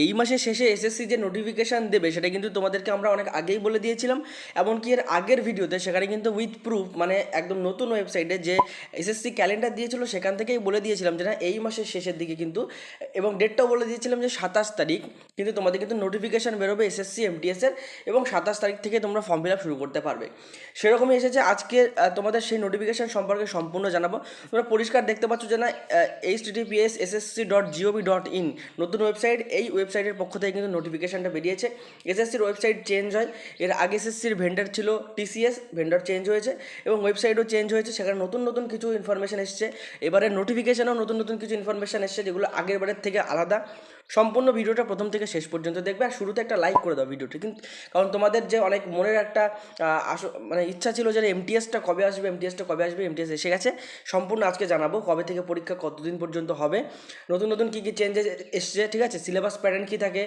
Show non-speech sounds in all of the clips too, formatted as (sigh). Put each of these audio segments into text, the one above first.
এই মাসের শেষে এসএসসি যে নোটিফিকেশান দেবে, সেটা কিন্তু তোমাদেরকে আমরা অনেক আগেই বলে দিয়েছিলাম। এমনকি এর আগের ভিডিওতে সেখানে কিন্তু উইথ প্রুফ মানে একদম নতুন ওয়েবসাইটে যে এসএসসি ক্যালেন্ডার দিয়েছিল, সেখান থেকেই বলে দিয়েছিলাম যে না এই মাসের শেষের দিকে কিন্তু এবং ডেটটাও বলে দিয়েছিলাম যে, সাতাশ তারিখ। কিন্তু তোমাদের কিন্তু নোটিফিকেশান বেরোবে এসএসসি এমটিএসের এবং সাতাশ তারিখ থেকে তোমরা ফর্ম ফিল আপ শুরু করতে পারবে। সেরকমই এসেছে। আজকে তোমাদের সেই নোটিফিকেশান সম্পর্কে সম্পূর্ণ জানাব। তোমরা পরিষ্কার দেখতে পাচ্ছ যে না H TTPS SSC dot GOV dot in নতুন ওয়েবসাইট এই ওয়েবসাইটের পক্ষ থেকে কিন্তু নোটিফিকেশানটা বেরিয়েছে। এসএসসির ওয়েবসাইট চেঞ্জ হয়। এর আগে এসএসসির ভেন্ডার ছিল টিসিএস ভেন্ডার চেঞ্জ হয়েছে এবং ওয়েবসাইটও চেঞ্জ হয়েছে। সেখানে নতুন নতুন কিছু ইনফরমেশান এসছে। এবারে নোটিফিকেশানও নতুন নতুন কিছু ইনফরমেশান এসছে যেগুলো আগের বারের থেকে আলাদা। সম্পূর্ণ ভিডিওটা প্রথম থেকে শেষ পর্যন্ত দেখবে আর শুরুতে একটা লাইক করে দাও ভিডিওটি। কিন্তু কারণ তোমাদের যে অনেক মনের একটা মানে ইচ্ছা ছিল যে এমটিএসটা কবে আসবে এমটিএসটা কবে আসবে এমটিএস এসে গেছে। সম্পূর্ণ আজকে জানাব কবে থেকে পরীক্ষা কতদিন পর্যন্ত হবে। নতুন নতুন কী কী চেঞ্জেস এসছে, ঠিক আছে? সিলেবাস প্যাটার্ন কী থাকে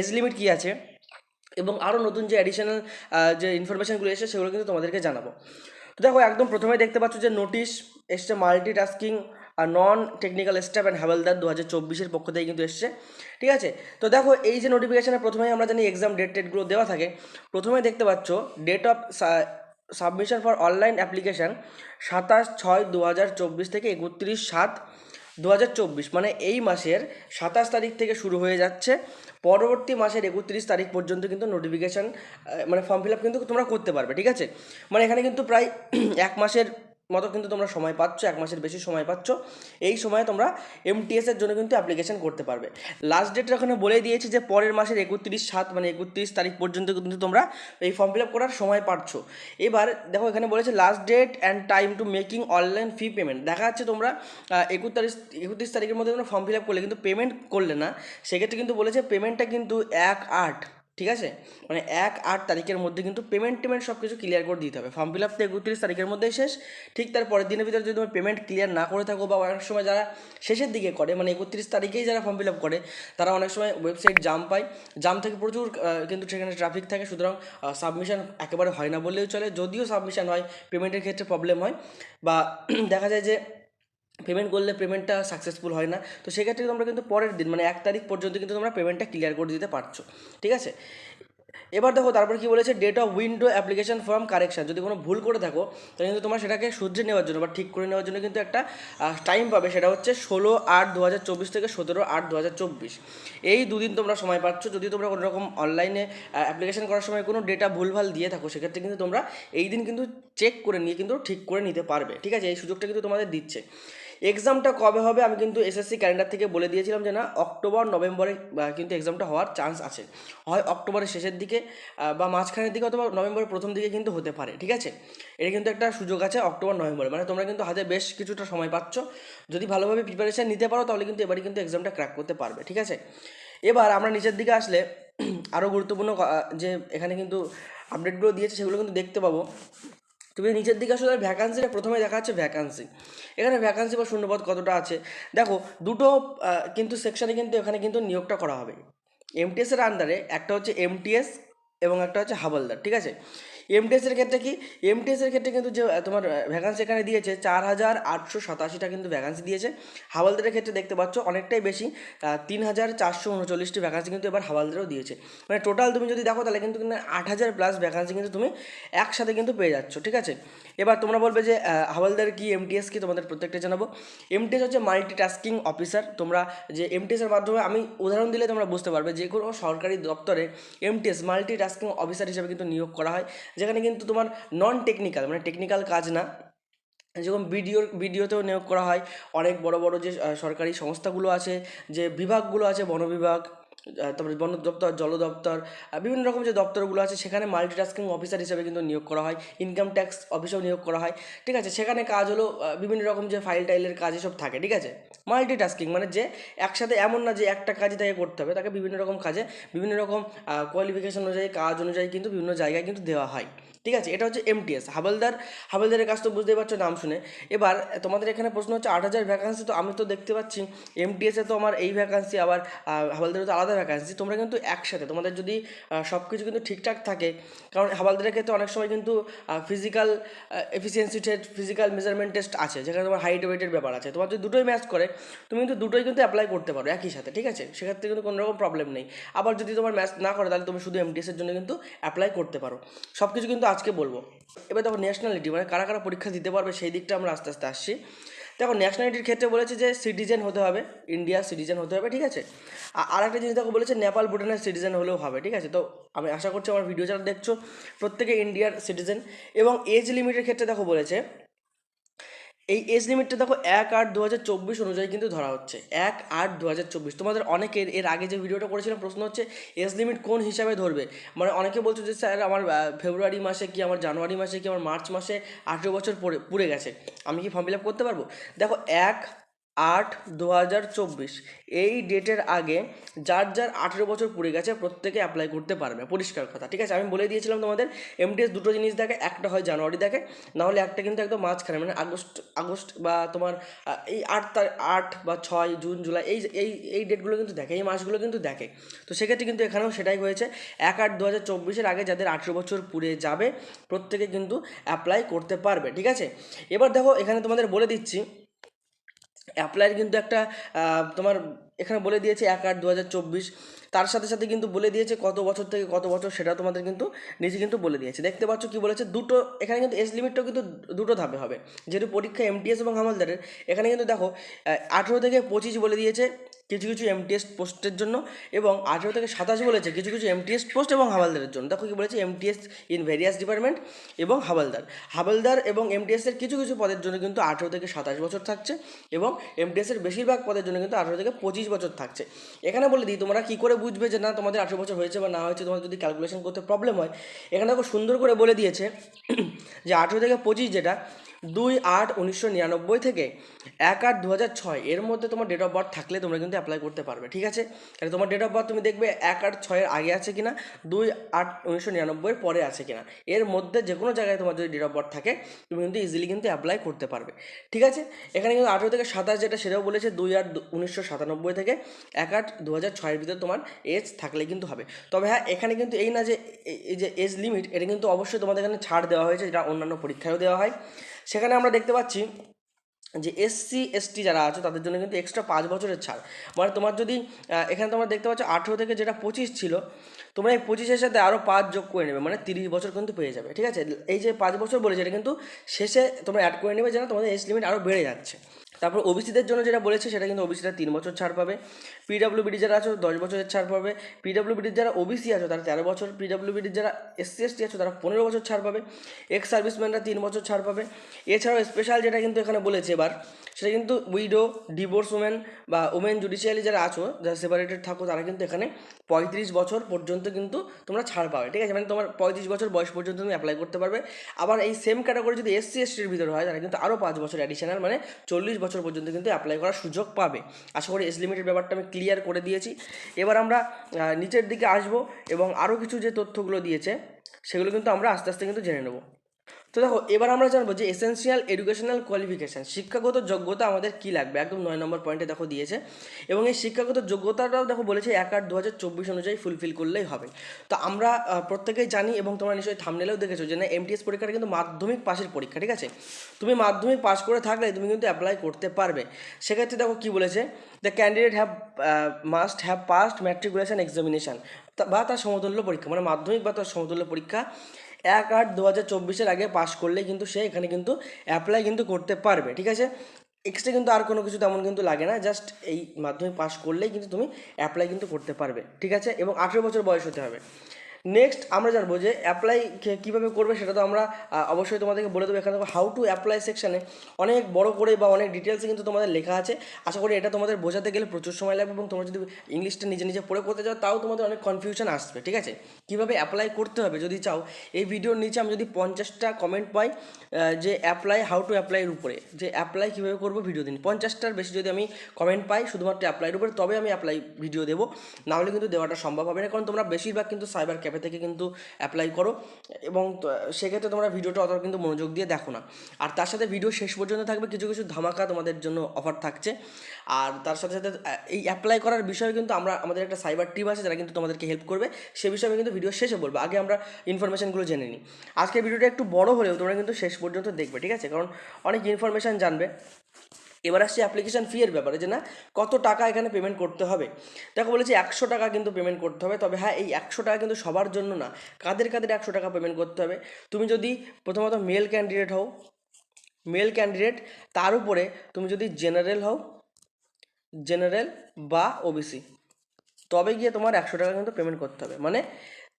এজ লিমিট কী আছে, এবং আরও নতুন যে অ্যাডিশনাল যে ইনফরমেশানগুলো এসেছে সেগুলো কিন্তু তোমাদেরকে জানাব। তো দেখো, একদম প্রথমে দেখতে পাচ্ছ যে নোটিশ এসছে মাল্টি টাস্কিং আর নন টেকনিক্যাল স্টাফ অ্যান্ড হাওলদার দু হাজার চব্বিশের পক্ষ থেকে কিন্তু এসছে, ঠিক আছে? তো দেখো, এই যে নোটিফিকেশানে প্রথমেই আমরা জানি এক্সাম ডেট টেটগুলো দেওয়া থাকে। প্রথমে দেখতে পাচ্ছ date of submission for online application সাতাশ ছয় দু হাজার চব্বিশ থেকে একত্রিশ সাত দু হাজার চব্বিশ মানে এই মাসের সাতাশ তারিখ থেকে শুরু হয়ে যাচ্ছে। পরবর্তী মাসের একত্রিশ তারিখ পর্যন্ত কিন্তু নোটিফিকেশান মানে ফর্ম ফিল আপ কিন্তু তোমরা করতে পারবে, ঠিক আছে? মানে এখানে কিন্তু প্রায় (clears throat) এক মাসের মতো কিন্তু তোমরা সময় পাচ্ছ, এক মাসের বেশি সময় পাচ্ছ, এই সময়ে তোমরা এমটিএস এর জন্য কিন্তু অ্যাপ্লিকেশন করতে পারবে। লাস্ট ডেট ওখানে বলে দিয়েছে যে পরের মাসের একত্রিশ সাত মানে একত্রিশ তারিখ পর্যন্ত কিন্তু তোমরা এই ফর্ম ফিল আপ করার সময় পাচ্ছ। এবার দেখো এখানে বলেছে last date and time to making online fee payment দেখা যাচ্ছে তোমরা একত্রিশ একত্রিশ তারিখের মধ্যে তোমরা ফর্ম ফিল আপ করলে কিন্তু পেমেন্ট করলে না। সেক্ষেত্রে কিন্তু বলেছে পেমেন্টটা কিন্তু এক আট। ঠিক আছে? মানে এক আট তারিখের মধ্যে কিন্তু পেমেন্ট টেমেন্ট সব কিছু ক্লিয়ার করে দিতে হবে। ফর্ম ফিল আপ তো একত্রিশ তারিখের মধ্যেই শেষ। ঠিক তার পরের দিনের ভিতরে যদি তোমার পেমেন্ট ক্লিয়ার না করে থাকো বা অনেক সময় যারা শেষের দিকে করে মানে একত্রিশ তারিখেই যারা ফর্ম ফিল আপ করে, তারা অনেক সময় ওয়েবসাইট জাম পায়। জাম থেকে প্রচুর কিন্তু সেখানে ট্রাফিক থাকে। সুতরাং সাবমিশন একেবারে হয় না বললেও চলে। যদিও সাবমিশন হয় পেমেন্টের ক্ষেত্রে প্রবলেম হয়। বা (clears throat) দেখা যায় যে পেমেন্ট করলে পেমেন্টটা সাকসেসফুল হয় না। তো সেক্ষেত্রে তোমরা কিন্তু পরের দিন মানে এক তারিখ পর্যন্ত কিন্তু তোমরা পেমেন্টটা ক্লিয়ার করে দিতে পারছ। ঠিক আছে? এবার দেখো, তারপর কি বলেছে? Date of window application form correction যদি কোনো ভুল করে থাকো, তাহলে কিন্তু তোমার সেটাকে শুধরে নেওয়ার জন্য বা ঠিক করে নেওয়ার জন্য কিন্তু একটা টাইম পাবে। সেটা হচ্ছে ষোলো আট দু হাজার চব্বিশ থেকে সতেরো আট দু হাজার চব্বিশ। এই দুদিন তোমরা সময় পাচ্ছ। যদি তোমরা কোনো রকম অনলাইনে অ্যাপ্লিকেশন করার সময় কোনো ডেটা ভুলভাল দিয়ে থাকো, সেক্ষেত্রে কিন্তু তোমরা এই দিন কিন্তু চেক করে নিয়ে কিন্তু ঠিক করে নিতে পারবে। ঠিক আছে? এই সুযোগটা কিন্তু তোমাদের দিচ্ছে। এক্সামটা কবে হবে? আমি কিন্তু এসএসসি ক্যালেন্ডার থেকে বলে দিয়েছিলাম যে না অক্টোবর নভেম্বরে কিন্তু এক্সামটা হওয়ার চান্স আছে। হয় অক্টোবরের শেষের দিকে বা মাঝখানের দিকে অথবা নভেম্বরের প্রথম দিকে কিন্তু হতে পারে, ঠিক আছে? এটা কিন্তু একটা সুযোগ আছে অক্টোবর নভেম্বরে মানে তোমরা কিন্তু হাতে বেশ কিছুটা সময় পাচ্ছ। যদি ভালোভাবে প্রিপারেশান নিতে পারো, তাহলে কিন্তু এবারে কিন্তু এক্সামটা ক্র্যাক করতে পারবে, ঠিক আছে? এবার আমরা নিচের দিকে আসলে (clears throat) আরও গুরুত্বপূর্ণ যে এখানে কিন্তু আপডেটগুলো দিয়েছে, সেগুলো কিন্তু দেখতে পাবো। তুমি নিচের দিকে আসলে ভ্যাকান্সিটা প্রথমে দেখা যাচ্ছে ভ্যাকান্সি এখানে ভ্যাকান্সি বা শূন্যপদ কতটা আছে? দেখো, দুটো কিন্তু সেকশানে কিন্তু এখানে কিন্তু নিয়োগটা করা হবে। এমটিএসের আন্ডারে একটা হচ্ছে এমটিএস এবং একটা হচ্ছে হাবলদার, ঠিক আছে? এমটিএসের ক্ষেত্রে কি? এমটিএসের ক্ষেত্রে কিন্তু যে তোমার ভ্যাকান্সি এখানে দিয়েছে চার হাজার আটশো সাতাশিটা কিন্তু ভ্যাকান্সি দিয়েছে। হাওয়ালদারের ক্ষেত্রে দেখতে পাচ্ছ অনেকটাই বেশি তিন হাজার চারশো উনচল্লিশটি ভ্যাকান্সি কিন্তু এবার হাওয়ালদারেও দিয়েছে। মানে টোটাল তুমি যদি দেখো তাহলে কিন্তু আট হাজার প্লাস ভ্যাকান্সি কিন্তু তুমি একসাথে কিন্তু পেয়ে যাচ্ছ, ঠিক আছে? এবার তোমরা বলবে যে হাওয়ালদার কি এমটিএস কি? তোমাদের প্রত্যেকটা জানাব। এমটিএস হচ্ছে মাল্টিটাস্কিং অফিসার তোমরা যে এমটিএসের মাধ্যমে, আমি উদাহরণ দিলে তোমরা বুঝতে পারবে যে কোনো সরকারি দপ্তরে এমটিএস মাল্টিটাস্কিং অফিসার হিসেবে কিন্তু নিয়োগ করা হয়। যেখানে কিন্তু তোমার নন টেকনিক্যাল মানে টেকনিক্যাল কাজ না। যেরকম বিডিওর বিডিওতেও নিয়োগ করা হয়। অনেক বড় বড় যে সরকারি সংস্থাগুলো আছে, যে বিভাগগুলো আছে, বন বিভাগ তারপরে বন দপ্তর, জল দপ্তর বিভিন্ন রকম যে দপ্তরগুলো আছে, সেখানে মাল্টিটাস্কিং অফিসার হিসেবে কিন্তু নিয়োগ করা হয় ইনকাম ট্যাক্স অফিসেও নিয়োগ করা হয়, ঠিক আছে? সেখানে কাজ হলো বিভিন্ন রকম যে ফাইল টাইলের কাজ এসব থাকে, ঠিক আছে? মাল্টিটাস্কিং মানে যে একসাথে এমন না যে একটা কাজই তাকে করতে হবে, তাকে বিভিন্ন রকম কাজে, বিভিন্ন রকম কোয়ালিফিকেশন অনুযায়ী, কাজ অনুযায়ী কিন্তু বিভিন্ন জায়গায় কিন্তু দেওয়া হয়। ঠিক আছে? এটা হচ্ছে এমটিএস হাবলদার, হাবলদারের কাজ তো বুঝতেই পারছ নাম শুনে। এবার, তোমাদের এখানে প্রশ্ন হচ্ছে আট হাজার ভ্যাকান্সি তো আমি তো দেখতে পাচ্ছি। এমটিএসে তো আমার এই ভ্যাকান্সি আবার হাবলদারে তো আলাদা ভ্যাকান্সি তোমরা কিন্তু একসাথে, তোমাদের যদি সব কিছু কিন্তু ঠিকঠাক থাকে, কারণ হাবলদারের ক্ষেত্রে অনেক সময় কিন্তু physical efficiency test physical measurement test আছে, যেখানে তোমার হাইট ওয়েটের ব্যাপার আছে। তোমার যদি দুটোই ম্যাচ করে, তুমি কিন্তু দুটোই কিন্তু অ্যাপ্লাই করতে পারো একই সাথে, ঠিক আছে? সেক্ষেত্রে কিন্তু কোনো রকম প্রবলেম নেই। আবার যদি তোমার ম্যাচ না করে, তাহলে তুমি শুধু এমটিএস এর জন্য কিন্তু অ্যাপ্লাই করতে পারো। সব কিছু কিন্তু আজকে বলব। এবার দেখো ন্যাশনালিটি মানে কারা কারা পরীক্ষা দিতে পারবে সেই দিকটা আমরা আস্তে আস্তে আসছি। দেখো ন্যাশনালিটির ক্ষেত্রে বলেছে যে সিটিজেন হতে হবে ইন্ডিয়ার সিটিজেন হতে হবে, ঠিক আছে? আর একটা জিনিস দেখো বলেছে নেপাল ভুটানের সিটিজেন হলেও হবে, ঠিক আছে? তো আমি আশা করছি আমার ভিডিও যারা দেখছ, প্রত্যেকে ইন্ডিয়ার সিটিজেন এবং এজ লিমিটের ক্ষেত্রে দেখো বলেছে এই এজ লিমিটটা দেখো এক আট দু হাজার চব্বিশ অনুযায়ী কিন্তু ধরা হচ্ছে। এক আট দু হাজার চব্বিশ। তোমাদের অনেকের, এর আগে যে ভিডিওটা করেছিলাম, প্রশ্ন হচ্ছে এজ লিমিট কোন হিসাবে ধরবে? মানে অনেকে বলছে যে, স্যার, আমার ফেব্রুয়ারি মাসে কি, আমার জানুয়ারি মাসে কি, আমার মার্চ মাসে আঠেরো বছর পরে, পুড়ে গেছে। আমি কি ফর্ম ফিল আপ করতে পারব? দেখো, এক আট দু হাজার চব্বিশ। এই ডেটের আগে যার যার আঠেরো বছর পুড়ে গেছে প্রত্যেকে অ্যাপ্লাই করতে পারবে। পরিষ্কার কথা, ঠিক আছে? আমি বলে দিয়েছিলাম তোমাদের এমটিএস দুটো জিনিস দেখে, একটা হয় জানুয়ারি দেখে, নাহলে একটা কিন্তু একদম মাঝখানে মানে আগস্ট আগস্ট বা তোমার এই আট তার, আট বা ছয়, জুন, জুলাই, এই এই এই ডেটগুলো কিন্তু দেখে, এই মাসগুলো কিন্তু দেখে। তো সেক্ষেত্রে কিন্তু এখানেও সেটাই হয়েছে, এক আট দু হাজার চব্বিশের আগে যাদের আঠেরো বছর পুড়ে যাবে, প্রত্যেকে কিন্তু অ্যাপ্লাই করতে পারবে, ঠিক আছে? এবার দেখো, এখানে তোমাদের বলে দিচ্ছি অ্যাপ্লাইয়ের কিন্তু একটা তোমার এখানে বলে দিয়েছে এক আট দু তার সাথে সাথে কিন্তু বলে দিয়েছে কত বছর থেকে কত বছর, সেটা তোমাদের কিন্তু নিজে কিন্তু বলে দিয়েছে। দেখতে পাচ্ছ কি বলেছে? দুটো, এখানে কিন্তু এজ লিমিটটাও কিন্তু দুটো ধাপে হবে। যেহেতু পরীক্ষা এমটিএস এবং হামলদারের, এখানে কিন্তু দেখো আঠেরো থেকে পঁচিশ বলে দিয়েছে কিছু কিছু এমটিএস পোস্টের জন্য এবং আঠেরো থেকে সাতাশ বলেছে কিছু কিছু এমটিএস পোস্ট এবং হাওলদারের জন্য। দেখো কি বলেছে? এমটিএস ইন ভেরিয়াস ডিপার্টমেন্ট এবং হাবালদার হাবালদার এবং এমটিএসের কিছু কিছু পদের জন্য কিন্তু আঠেরো থেকে সাতাশ বছর থাকছে এবং এমটিএসের বেশিরভাগ পদের জন্য কিন্তু আঠেরো থেকে পঁচিশ বছর থাকছে। এখানে বলে দিই, তোমরা কী করে বুঝবে যে না তোমাদের আঠেরো বছর হয়েছে বা না হয়েছে তোমার যদি ক্যালকুলেশন করতে প্রবলেম হয়? এখানে দেখো সুন্দর করে বলে দিয়েছে যে আঠেরো থেকে পঁচিশ যেটা দুই আট উনিশশো নিরানব্বই থেকে এক আট দু হাজার ছয়। এর মধ্যে তোমার ডেট অফ বার্থ থাকলে তোমরা কিন্তু অ্যাপ্লাই করতে পারবে, ঠিক আছে? তাহলে তোমার ডেট অফ বার্থ তুমি দেখবে এক আট ছয়ের আগে আছে কিনা, দুই আট উনিশশো নিরানব্বইয়ের পরে আছে কিনা। এর মধ্যে যে কোনো জায়গায় তোমার যদি ডেট অফ বার্থ থাকে, তুমি কিন্তু ইজিলি কিন্তু অ্যাপ্লাই করতে পারবে, ঠিক আছে? এখানে কিন্তু আঠেরো থেকে সাতাশ যেটা সেটাও বলেছে, দুই আট উনিশশো সাতানব্বই থেকে এক আট দু হাজার ছয়ের ভিতরে তোমার এজ থাকলে কিন্তু হবে। তবে হ্যাঁ এখানে কিন্তু এই না যে, এই- যে এজ লিমিট এটা কিন্তু অবশ্যই তোমাদের এখানে ছাড় দেওয়া হয়েছে, যেটা অন্যান্য পরীক্ষায়ও দেওয়া হয়। সেখানে আমরা দেখতে পাচ্ছি যে এসসি এসটি যারা আছে, তাদের জন্য কিন্তু এক্সট্রা পাঁচ বছরের ছাড়। মানে তোমার যদি এখানে তোমরা দেখতে পাচ্ছ আঠেরো থেকে যেটা পঁচিশ ছিল, তোমরা এই পঁচিশের সাথে আরও পাঁচ যোগ করে নেবে মানে তিরিশ বছর কিন্তু পেয়ে যাবে, ঠিক আছে? এই যে পাঁচ বছর বলেছে এটা কিন্তু শেষে তোমরা অ্যাড করে নেবে, যেন তোমাদের এজ লিমিট আরও বেড়ে যাচ্ছে। তারপর ওবিসিদের জন্য যেটা বলেছে, সেটা কিন্তু ওবিসিরা তিন বছর ছাড় পাবে। পিডাব্লিউবিডি যারা আছো, দশ বছরের ছাড় পাবে। পিডাব্লিউবিডির যারা ওবিসি আছো, তারা তেরো বছর। পিডাব্লিউবিডির যারা এসসি এসটি আছো, তারা পনেরো বছর ছাড় পাবে। এক্স সার্ভিসম্যানরা তিন বছর ছাড় পাবে। এছাড়াও স্পেশাল যেটা কিন্তু এখানে বলেছে এবার, সেটা কিন্তু উইডো ডিভোর্স উমেন বা উমেন জুডিশিয়ালি যারা আছো, যারা সেপারেটেড থাকো, তারা কিন্তু এখানে পঁয়ত্রিশ বছর পর্যন্ত কিন্তু তোমরা ছাড় পাবে। ঠিক আছে? মানে তোমার পঁয়ত্রিশ বছর বয়স পর্যন্ত তুমি অ্যাপ্লাই করতে পারবে। আবার এই সেম ক্যাটাগরি যদি এসসি এসটির ভিতরে হয় তারা কিন্তু আরও পাঁচ বছর অ্যাডিশনাল মানে চল্লিশ বছর পর্যন্ত কিন্তু অ্যাপ্লাই করার সুযোগ পাবে। আশা করি এজ লিমিটের ব্যাপারটা আমি ক্লিয়ার করে দিয়েছি। এবার আমরা নিচের দিকে আসব এবং আরও কিছু যে তথ্যগুলো দিয়েছে, সেগুলো কিন্তু আমরা আস্তে আস্তে কিন্তু জেনে নেব। তো দেখো, এবার আমরা জানব যে এসেন্সিয়াল এডুকেশনাল কোয়ালিফিকেশান শিক্ষাগত যোগ্যতা আমাদের কী লাগবে? একদম নয় নম্বর পয়েন্টে দেখো দিয়েছে। এবং এই শিক্ষাগত যোগ্যতাটাও দেখো বলেছে, এক আট দু হাজার চব্বিশ অনুযায়ী ফুলফিল করলেই হবে। তো আমরা প্রত্যেকেই জানি এবং তোমরা নিশ্চয়ই থামনেলেও দেখেছ যে না এমটিএস পরীক্ষাটা কিন্তু মাধ্যমিক পাশের পরীক্ষা, ঠিক আছে? তুমি মাধ্যমিক পাশ করে থাকলে তুমি কিন্তু অ্যাপ্লাই করতে পারবে। সেক্ষেত্রে দেখো কী বলেছে the candidate have must have passed matriculation examination বা তার সমতুল্য পরীক্ষা মানে মাধ্যমিক বা তার সমতুল্য পরীক্ষা। এক আট দু হাজার চব্বিশের আগে পাস করলে কিন্তু সে এখানে কিন্তু অ্যাপ্লাই কিন্তু করতে পারবে, ঠিক আছে? এক্সট্রা কিন্তু আর কোনো কিছু তেমন কিন্তু লাগে না জাস্ট এই মাধ্যমিক পাস করলেই কিন্তু তুমি অ্যাপ্লাই কিন্তু করতে পারবে, ঠিক আছে? এবং আঠেরো বছর বয়স হতে হবে। নেক্সট আমরা জানব যে অ্যাপ্লাই কীভাবে করবে সেটা তো আমরা অবশ্যই তোমাদেরকে বলে দেবো এখানে হাউ টু অ্যাপ্লাই সেকশানে অনেক বড় করে বা অনেক ডিটেলসে কিন্তু তোমাদের লেখা আছে। আশা করি এটা তোমাদের বোঝাতে গেলে প্রচুর সময় লাগবে এবং তোমরা যদি ইংলিশটা নিজে নিজে পড়ে করতে চাও, তাও তোমাদের অনেক কনফিউশন আসবে, ঠিক আছে? কীভাবে অ্যাপ্লাই করতে হবে যদি চাও, এই ভিডিওর নিচে আমি যদি পঞ্চাশটা কমেন্ট পাই যে অ্যাপ্লাই হাউ টু অ্যাপ্লাইয়ের উপরে, যে অ্যাপ্লাই কীভাবে করব ভিডিও দিন। পঞ্চাশটার বেশি যদি আমি কমেন্ট পাই, শুধুমাত্র অ্যাপ্লাইয়ের উপরে, তবে আমি অ্যাপ্লাই ভিডিও দেবো। নাহলে কিন্তু দেওয়াটা সম্ভব হবে না, কারণ তোমরা বেশিরভাগ কিন্তু সাইবার ক্যাফে অ্যাপে থেকে কিন্তু অ্যাপ্লাই করো। এবং সেক্ষেত্রে তোমরা ভিডিওটা অতটা কিন্তু মনোযোগ দিয়ে দেখো না। আর তার সাথে ভিডিও শেষ পর্যন্ত থাকবে, কিছু কিছু ধামাকা তোমাদের জন্য অফার থাকছে। আর তার সাথে সাথে এই অ্যাপ্লাই করার বিষয়ে কিন্তু আমরা, আমাদের একটা সাইবার টিম আছে যারা কিন্তু তোমাদেরকে হেল্প করবে। সে বিষয়ে আমি কিন্তু ভিডিও শেষে বলব। আগে আমরা ইনফরমেশনগুলো জেনে নিই। আজকের ভিডিওটা একটু বড় হলেও তোমরা কিন্তু শেষ পর্যন্ত দেখবে, ঠিক আছে? কারণ অনেক ইনফরমেশান জানবে। এবার আসছে অ্যাপ্লিকেশান ফি এর ব্যাপারে যে না, কত টাকা এখানে পেমেন্ট করতে হবে? দেখো বলেছি একশো টাকা কিন্তু পেমেন্ট করতে হবে, তবে হ্যাঁ এই একশো টাকা কিন্তু সবার জন্য না, কাদের কাদের একশো টাকা পেমেন্ট করতে হবে? তুমি যদি প্রথমত মেল ক্যান্ডিডেট হও মেল ক্যান্ডিডেট তার উপরে তুমি যদি জেনারেল হও জেনারেল বা ওবিসি তবে গিয়ে তোমার একশো টাকা কিন্তু পেমেন্ট করতে হবে। মানে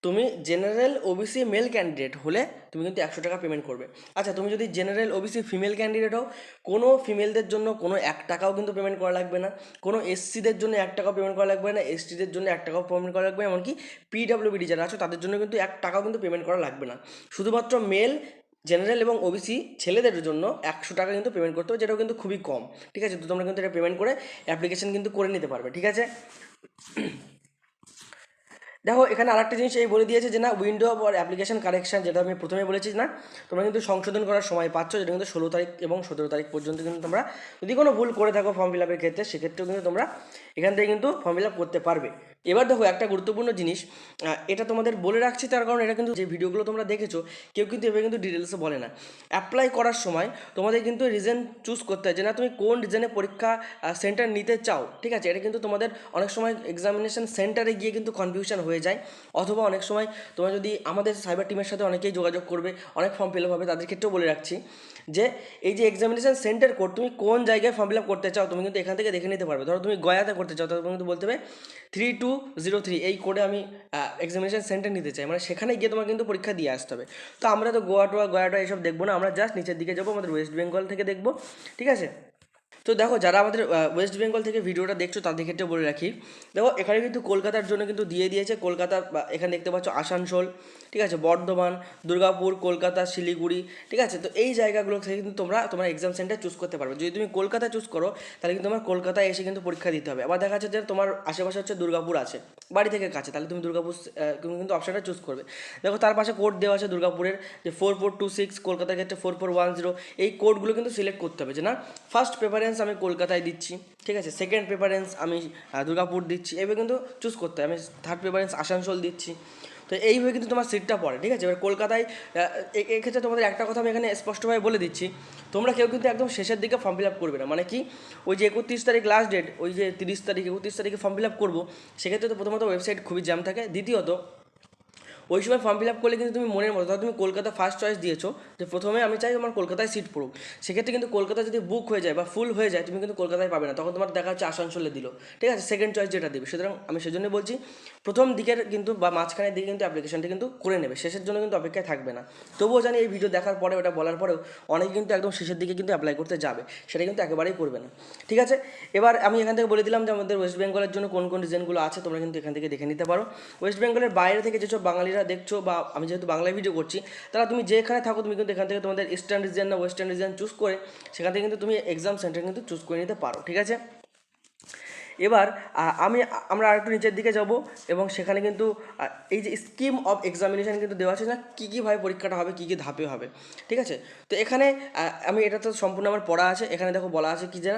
তুমি জেনারেল ওবিসি মেল ক্যান্ডিডেট হলে তুমি কিন্তু একশো টাকা পেমেন্ট করবে। আচ্ছা তুমি যদি জেনারেল ওবিসি ফিমেল ক্যান্ডিডেট হও, কোনো ফিমেলদের জন্য কোনো এক টাকাও কিন্তু পেমেন্ট করা লাগবে না। কোনো এসসিদের জন্য এক টাকাও পেমেন্ট করা লাগবে না এসটিদের জন্য এক টাকাও পেমেন্ট করা লাগবে এমনকি পিডাব্লিউবিডি যারা আছে, তাদের জন্য কিন্তু এক টাকাও কিন্তু পেমেন্ট করা লাগবে না। শুধুমাত্র মেল জেনারেল এবং ওবিসি ছেলেদের জন্য একশো টাকা কিন্তু পেমেন্ট করতে হবে, যেটাও কিন্তু খুবই কম। ঠিক আছে? তো তোমরা কিন্তু এটা পেমেন্ট করে অ্যাপ্লিকেশন কিন্তু করে নিতে পারবে, ঠিক আছে? দেখো, এখানে আরেকটা জিনিস এই বলে দিয়েছে যে না উইন্ডো অফ অ্যাপ্লিকেশন কারেকশন যেটা আমি প্রথমে বলেছি না, তোমরা কিন্তু সংশোধন করার সময় পাচ্ছ, যেটা কিন্তু ষোলো তারিখ এবং সতেরো তারিখ পর্যন্ত কিন্তু তোমরা যদি কোনো ভুল করে থাকো ফর্ম ফিল আপের ক্ষেত্রে, সেক্ষেত্রেও কিন্তু তোমরা এখান থেকে কিন্তু ফর্ম ফিল করতে পারবে। এবার দেখো একটা গুরুত্বপূর্ণ জিনিস এটা তোমাদের বলে রাখছি তার কারণ এটা কিন্তু যে ভিডিওগুলো তোমরা দেখেছ, কেউ কিন্তু এভাবে কিন্তু ডিটেলসে বলে না। অ্যাপ্লাই করার সময় তোমাদের কিন্তু রিজন চুজ করতে হয় যে না, তুমি কোন রিজনে পরীক্ষা সেন্টার নিতে চাও, ঠিক আছে? এটা কিন্তু তোমাদের অনেক সময় এক্সামিনেশন সেন্টারে গিয়ে কিন্তু কনফিউশন হয়ে যায়। অথবা অনেক সময় তোমরা যদি আমাদের সাইবার টিমের সাথে অনেকেই যোগাযোগ করবে, অনেক ফর্ম ফিল আপ হবে, তাদের ক্ষেত্রেও বলে রাখছি যে, এই যে এক্সামিনেশন সেন্টার কোড তুমি কোন জায়গায় ফর্ম ফিল আপ করতে চাও, তুমি কিন্তু এখান থেকে দেখে নিতে পারবে। ধরো তুমি গয়াতে করতে চাও তাহলে কিন্তু বলতে হবে থ্রি টু জিরো থ্রি এই কোডে আমি এক্সামিনেশন সেন্টার নিতে চাই। মানে সেখানে গিয়ে তোমার কিন্তু পরীক্ষা দিয়ে আসতে হবে। তো আমরা তো গোয়া টোয়া গোয়া টোয়া এইসব দেখব না, আমরা জাস্ট নিচের দিকে যাব, আমাদের ওয়েস্ট বেঙ্গল থেকে দেখব, ঠিক আছে? তো দেখো, যারা আমাদের ওয়েস্ট বেঙ্গল থেকে ভিডিওটা দেখছ, তাদের ক্ষেত্রে বলে রাখি। দেখো, এখানে কিন্তু কলকাতার জন্য কিন্তু দিয়ে দিয়েছে। কলকাতা এখানে দেখতে পাচ্ছ আসানসোল, ঠিক আছে, বর্ধমান, দুর্গাপুর, কলকাতা, শিলিগুড়ি, ঠিক আছে। তো এই জায়গাগুলো থেকে কিন্তু তোমরা তোমার এক্সাম সেন্টার চুজ করতে পারবে। যদি তুমি কলকাতা চুজ করো, তাহলে কিন্তু তোমার কলকাতায় এসে কিন্তু পরীক্ষা দিতে হবে। আবার দেখা যাচ্ছে যে তোমার আশেপাশে হচ্ছে দুর্গাপুর আছে, বাড়ি থেকে কাছে, তাহলে তুমি দুর্গাপুর তুমি কিন্তু অপশানটা চুজ করবে। দেখো, তার পাশে কোড দেওয়া আছে দুর্গাপুরের, যে ফোর ফোর টু সিক্স কলকাতার ক্ষেত্রে ফোর ফোর ওয়ান জিরো এই কোডগুলো কিন্তু সিলেক্ট করতে হবে যে না ফার্স্ট প্রেফারেন্স আমি কলকাতায় দিচ্ছি, ঠিক আছে? সেকেন্ড প্রেফারেন্স আমি দুর্গাপুর দিচ্ছি। এইভাবে কিন্তু চুজ করতে হবে আমি থার্ড প্রেফারেন্স আসানসোল দিচ্ছি। তো এইভাবে কিন্তু তোমার সিটটা পড়ে, ঠিক আছে? এবার কলকাতায় এক্ষেত্রে তোমাদের একটা কথা আমি এখানে স্পষ্টভাবে বলে দিচ্ছি। তোমরা কেউ কিন্তু একদম শেষের দিকে ফর্ম ফিল আপ করবে না। মানে কি? ওই যে একত্রিশ তারিখ লাস্ট ডেট ওই যে তিরিশ তারিখ, একত্রিশ তারিখে ফর্ম ফিল আপ করব, সেক্ষেত্রে তো প্রথমত ওয়েবসাইট খুবই জ্যাম থাকে। দ্বিতীয়ত ওই সময় ফর্ম ফিল আপ করলে কিন্তু তুমি মনের মতো, ধরো তুমি কলকাতা ফার্স্ট চয়েস দিয়েছ, যে প্রথমে আমি চাই আমার কলকাতায় সিট পড়ুক। সেক্ষেত্রে কিন্তু কলকাতা যদি বুক হয়ে যায় বা ফুল হয়ে যায়, তুমি কিন্তু কলকাতায় পাবে না। তখন তোমার দেখা যাচ্ছে আসানসোলে দিল। ঠিক আছে সেকেন্ড চয়েস যেটা দেবে। সুতরাং আমি সেজন্য বলছি, প্রথম দিকের কিন্তু বা মাঝখানের দিকে কিন্তু অ্যাপ্লিকেশনটা কিন্তু করে নেবে। শেষের জন্য কিন্তু অপেক্ষায় থাকবে না। তবুও জানি এই ভিডিও দেখার পরে, ওটা বলার পরেও অনেকে কিন্তু একদম শেষের দিকে কিন্তু অ্যাপ্লাই করতে যাবে। সেটা কিন্তু একেবারেই করবে না। ঠিক আছে, এবার আমি এখান থেকে বলে দিলাম যে আমাদের ওয়েস্ট বেঙ্গলের জন্য কোন কোন রিজনগুলো আছে, তোমরা কিন্তু এখান থেকে দেখে নিতে পারো। ওয়েস্ট বেঙ্গলের বাইরে থেকে যেসব বাঙালিরা দেখছ বা আমি যেহেতু বাংলায় ভিডিও করছি, তারা তুমি যেখানে থাকো তুমি কিন্তু এখান থেকে তোমাদের ইস্টার্ন রিজিয়ান না ওয়েস্টার্ন রিজিয়ান চুজ করে, সেখান থেকে কিন্তু তুমি এক্সাম সেন্টার কিন্তু চুজ করে নিতে পারো, ঠিক আছে? এবার আমি আমরা আরেকটু নিচের দিকে যাব এবং সেখানে কিন্তু এই যে স্কিম অফ এক্সামিনেশন কিন্তু দেওয়া আছে না, কী কীভাবে পরীক্ষাটা হবে, কী কী ধাপে হবে, ঠিক আছে? তো এখানে আমি এটা তো সম্পূর্ণ আমার পড়া আছে, এখানে দেখো বলা আছে কি যে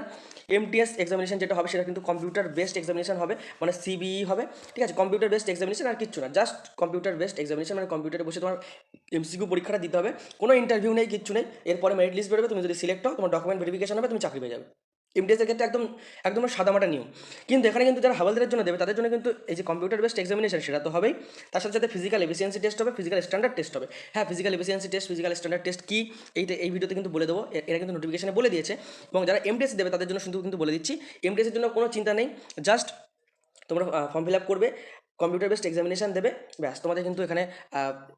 এমটিএস এক্সামিনেশন যেটা হবে সেটা কিন্তু কম্পিউটার বেসড এক্সামিনেশন হবে মানে সিবিই হবে, ঠিক আছে? কম্পিউটার বেসড এক্সামিনেশন আর কিচ্ছু না জাস্ট কম্পিউটার বেসড এক্সামিনেশান মানে কম্পিউটারে বসে তোমার এমসিকিউ পরীক্ষাটা দিতে হবে, কোনো ইন্টারভিউ নেই, কিচ্ছু নেই, এরপরে মেরিট লিস্ট বেরোবে, তুমি যদি সিলেক্ট হও, তোমার ডকুমেন্ট ভেরিফিকেশন হবে, তুমি চাকরি পেয়ে যাবে। এমটিএসের ক্ষেত্রে একদম একদম সাদা মাটা নিয়ম। কিন্তু এখানে কিন্তু যারা হাওয়ালদারের জন্য দেবে, তাদের জন্য কিন্তু এই যে কম্পিউটার বেসড এক্সামিনেশন সেটা তো হবেই। তার সাথে সাথে ফিজিক্যাল এফিসিয়েন্সি টেস্ট হবে ফিজিক্যাল স্ট্যান্ডার্ড টেস্ট হবে। হ্যাঁ physical efficiency test physical standard test কি? এইটা, এই ভিডিওতে কিন্তু বলে দেবো। এরা কিন্তু নোটিফিকেশনে বলে দিয়েছে। এবং যারা এমটিএস দেবে, তাদের জন্য শুধু কিন্তু বলে দিচ্ছি। এমটিএসের জন্য কোনো চিন্তা নেই। জাস্ট তোমরা ফর্ম ফিল আপ করবে। কম্পিউটার বেসড এক্সামিনেশন দেবে। ব্যাস, তোমাদের কিন্তু এখানে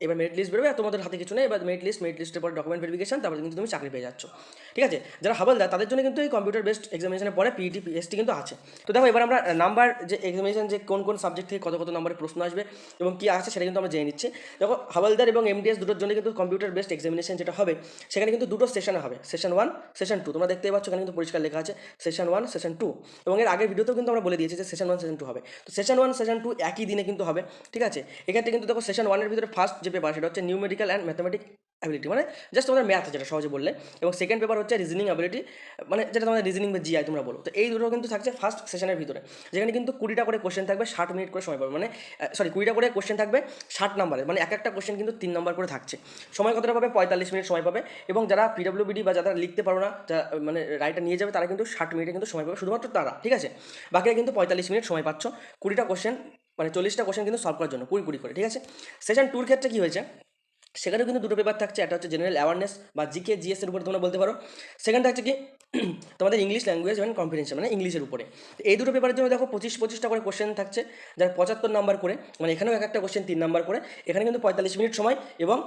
এবার মেরিট লিস্ট বেরোবে তোমাদের হাতে কিছু নেই। এবার মেরিট লিস্ট মেরিট লিস্টের পরে ডকুমেন্ট ভেরিফিকেশন তারপরে কিন্তু তুমি চাকরি পেয়ে যাচ্ছ। ঠিক আছে? যারা হাবলদার, তাদের জন্য কিন্তু এই কম্পিউটার বেসড এক্সামিনেশনের পরে পিইটি পিএসটি কিন্তু আছে। তো দেখো, এবার আমরা নাম্বার যে এক্সামিনেশন যে কোন কোন সাবজেক্ট থেকে কত কত নম্বরের প্রশ্ন আসবে এবং কী আছে সেটা কিন্তু আমরা জেনে নিচ্ছি। দেখো, হাবলদার এবং এমডিএস দুটোর জন্য কিন্তু কম্পিউটার বেসড এক্সামিনেশন যেটা হবে, সেখানে কিন্তু দুটো সেশন হবে। সেশন ওয়ান সেশন টু তোমরা দেখতেই পাচ্ছ এখানে কিন্তু পরিষ্কার লেখা আছে। সেশন ওয়ান সেশন টু এবং এর আগের ভিডিওতেও কিন্তু আমরা বলে দিয়েছি যে সেশন ওয়ান সেশন টু হবে। তো সেশন ওয়ান সেশন টু একই দিন কিন্তু হবে, ঠিক আছে? এক্ষেত্রে কিন্তু দেখো সেশন ওয়ানের ভিতরে ফার্স্ট যে পেপার সেটা হচ্ছে new numerical and mathematic ability মানে জাস্ট তোমাদের ম্যাথ যেটা সহজে বললে। এবং সেকেন্ড পেপার হচ্ছে রিজনিং অ্যাবিলিটি মানে যেটা তোমাদের রিজনিং বা জিআই তোমরা বলো। তো এই দুটো কিন্তু থাকছে ফার্স্ট সেশনের ভিতরে, যেখানে কিন্তু কুড়িটা করে কোশ্চেন থাকবে, ষাট মিনিট করে সময় পাবে মানে সরি কুড়িটা করে কোশ্চেন থাকবে, ষাট নাম্বারের মানে এক একটা কোশ্চেন কিন্তু তিন নাম্বার করে থাকছে। সময় কতটা পাবে? পঁয়তাল্লিশ মিনিট সময় পাবে। এবং যারা পিডব্লিউবিডি বা যারা লিখতে পারো না যারা মানে রাইটার নিয়ে যাবে, তারা কিন্তু ষাট মিনিটে কিন্তু সময় পাবে, শুধুমাত্র তারা, ঠিক আছে? বাকিরা কিন্তু পঁয়তাল্লিশ মিনিট সময় পাচ্ছ। কুড়িটা কোশ্চেন মানে চল্লিশটা কোশ্চেন কিন্তু সলভ করার জন্য, কুড়ি কুড়ি করে, ঠিক আছে? সেশন টুর ক্ষেত্রে কী হয়েছে? সেখানেও কিন্তু দুটো পেপার থাকছে, একটা হচ্ছে জেনারেল অ্যাওয়ারনেস বা জিকে জিএস এর উপরে তোমরা বলতে পারো। সেখানে থাকছে কি, (clears throat) তোমাদের ইংলিশ ল্যাঙ্গুয়েজ এবং কম্পিটিশন মানে ইংলিশের উপরে। এই দুটো পেপারের জন্য দেখো পঁচিশ, পঁচিশটা করে কোশ্চেন থাকছে, যার পঁচাত্তর নাম্বার করে মানে এখানেও এক একটা কোশ্চেন তিন নাম্বার করে। এখানে কিন্তু পঁয়তাল্লিশ মিনিট সময় এবং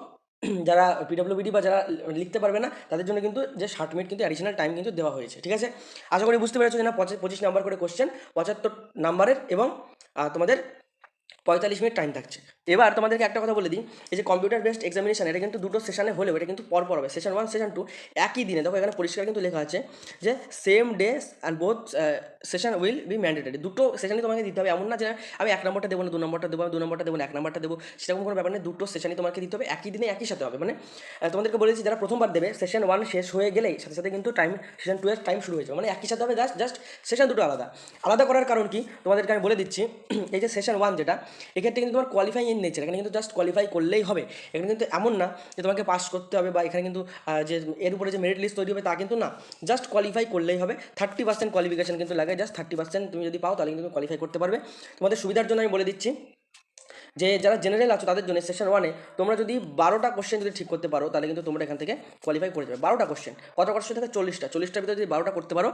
(clears throat) যারা পিডব্লিউবিডি বা যারা লিখতে পারবে না, তাদের জন্য কিন্তু যে ষাট মিনিট কিন্তু অ্যাডিশনাল টাইম কিন্তু দেওয়া হয়েছে, ঠিক আছে? আশা করি বুঝতে পেরেছ যে না, পঁচিশ নাম্বার করে কোশ্চেন পঁচাত্তর নাম্বারের এবং তোমাদের পঁয়তাল্লিশ মিনিট টাইম থাকছে। এবার তোমাদেরকে একটা কথা বলে দিই, এই যে কম্পিউটার বেসড এক্সামিনেশন এটা কিন্তু দুটো সেশনে হলেও এটা কিন্তু পরপর হবে। সেশন ওয়ান সেশন টু একই দিনে। দেখো এখানে পরিষ্কার কিন্তু লেখা আছে যে same day and both session will be mandatory দুটো সেশনই তোমাকে দিতে হবে। এমন না যে আমি এক নম্বরটা দেবো না, দু নম্বরটা দেবো আমি দু নম্বরটা দেবো না, এক নম্বরটা দেবো। সেরকম কোনো ব্যাপার নেই। দুটো সেশনই তোমাকে দিতে হবে। একই দিনে একই সাথে হবে। মানে তোমাদেরকে বলেছি যারা প্রথমবার দেবে সেশন ওয়ান শেষ হয়ে গেলেই সাথে সাথে কিন্তু টাইম সেশন টু এর টাইম শুরু হয়ে যাবে। মানে একই সাথে হবে জাস্ট জাস্ট সেশন দুটো আলাদা। আলাদা করার কারণ কি? তোমাদেরকে আমি বলে দিচ্ছি, (clears throat) এই যে সেশন ওয়ান যেটা এক্ষেত্রে কিন্তু তোমার কোয়ালিফাই ইন নেচার এখানে কিন্তু জাস্ট কোয়ালিফাই করলেই হবে। এখানে কিন্তু এমন না যে তোমাকে পাস করতে হবে বা এখানে কিন্তু যে এর উপরে যে মেরিট লিস্ট তৈরি হবে তা কিন্তু না। জাস্ট কোয়ালিফাই করলেই হবে। থার্টি পার্সেন্ট কোয়ালিফিকেশন কিন্তু লাগে। জাস্ট থার্টি পার্সেন্ট তুমি যদি পাও তাহলে কিন্তু কোয়ালিফাই করতে পারবে। তোমাদের সুবিধার জন্য আমি বলে দিচ্ছি। যে যারা জেনারেল আছো তাদের জন্য সেশন ওয়ানে তোমরা যদি বারোটা কোশ্চেন যদি ঠিক করতে পারো, তাহলে কিন্তু তোমরা এখান থেকে কোয়ালিফাই করে যাবে। বারোটা কোশ্চেন কত কোশ্চেন থেকে চল্লিশটা, চল্লিশটার ভিতরে যদি বারোটা করতে পারো